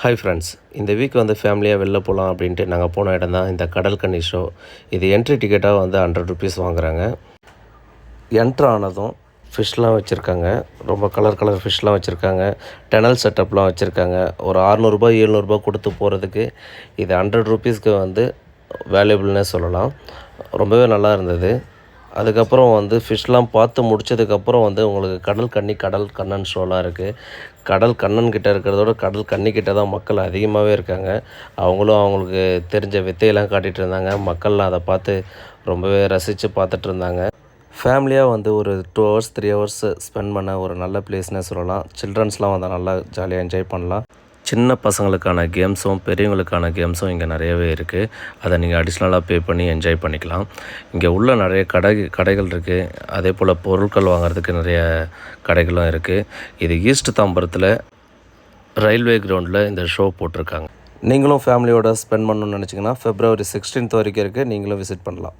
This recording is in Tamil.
ஹாய் ஃப்ரெண்ட்ஸ் இந்த வீக் வந்து ஃபேமிலியாக வெளில போகலாம் அப்படின்ட்டு நாங்கள் போன இடம் தான். இந்த கடல் கண்ணி ஷோ இது என்ட்ரி டிக்கெட்டாக வந்து ஹண்ட்ரட் ருபீஸ் வாங்குகிறாங்க என்ட்ரு ஆனதும் ஃபிஷ்லாம் வச்சுருக்காங்க. ரொம்ப கலர் கலர் ஃபிஷ்லாம் வச்சுருக்காங்க. டெனல் செட்டப்லாம் வச்சுருக்காங்க. ஒரு அறநூறுபா எழுநூறுபா கொடுத்து போகிறதுக்கு இது ஹண்ட்ரட் ருபீஸ்க்கு வந்து வேல்யூபிள்னே சொல்லலாம். ரொம்பவே நல்லா இருந்தது. அதுக்கப்புறம் வந்து ஃபிஷ்லாம் பார்த்து முடிச்சதுக்கப்புறம் வந்து உங்களுக்கு கடல் கன்னி கடல் கண்ணன் ஷோலாம் இருக்குது கடல் கண்ணன் கிட்ட இருக்கிறதோட கடல் கன்னி தான் மக்கள் அதிகமாகவே இருக்காங்க. அவங்களும் அவங்களுக்கு தெரிஞ்ச வித்தையெல்லாம் காட்டிகிட்டு இருந்தாங்க. மக்கள்லாம் அதை பார்த்து ரொம்பவே ரசித்து பார்த்துட்டு இருந்தாங்க. ஃபேமிலியாக வந்து ஒரு two hours three hours spend பண்ண ஒரு நல்ல பிளேஸ்னே சொல்லலாம். சில்ட்ரன்ஸ்லாம் வந்தால் நல்லா ஜாலியாக என்ஜாய் பண்ணலாம். சின்ன பசங்களுக்கான கேம்ஸும் பெரியவங்களுக்கான கேம்ஸும் இங்கே நிறையவே இருக்குது அதை நீங்கள் அடிஷ்னலாக பே பண்ணி என்ஜாய் பண்ணிக்கலாம். இங்கே உள்ள நிறைய கடை கடைகள் இருக்குது அதே போல் பொருட்கள் வாங்குறதுக்கு நிறைய கடைகளும் இருக்குது இது ஈஸ்ட் தாம்பரத்தில் ரயில்வே கிரவுண்டில் இந்த ஷோ போட்டிருக்காங்க. நீங்களும் ஃபேமிலியோட ஸ்பெண்ட் பண்ணணும்னு நினச்சிங்கன்னா ஃபெப்ரவரி சிக்ஸ்டீன்த் வரைக்கும் இருக்குது நீங்களும் விசிட் பண்ணலாம்.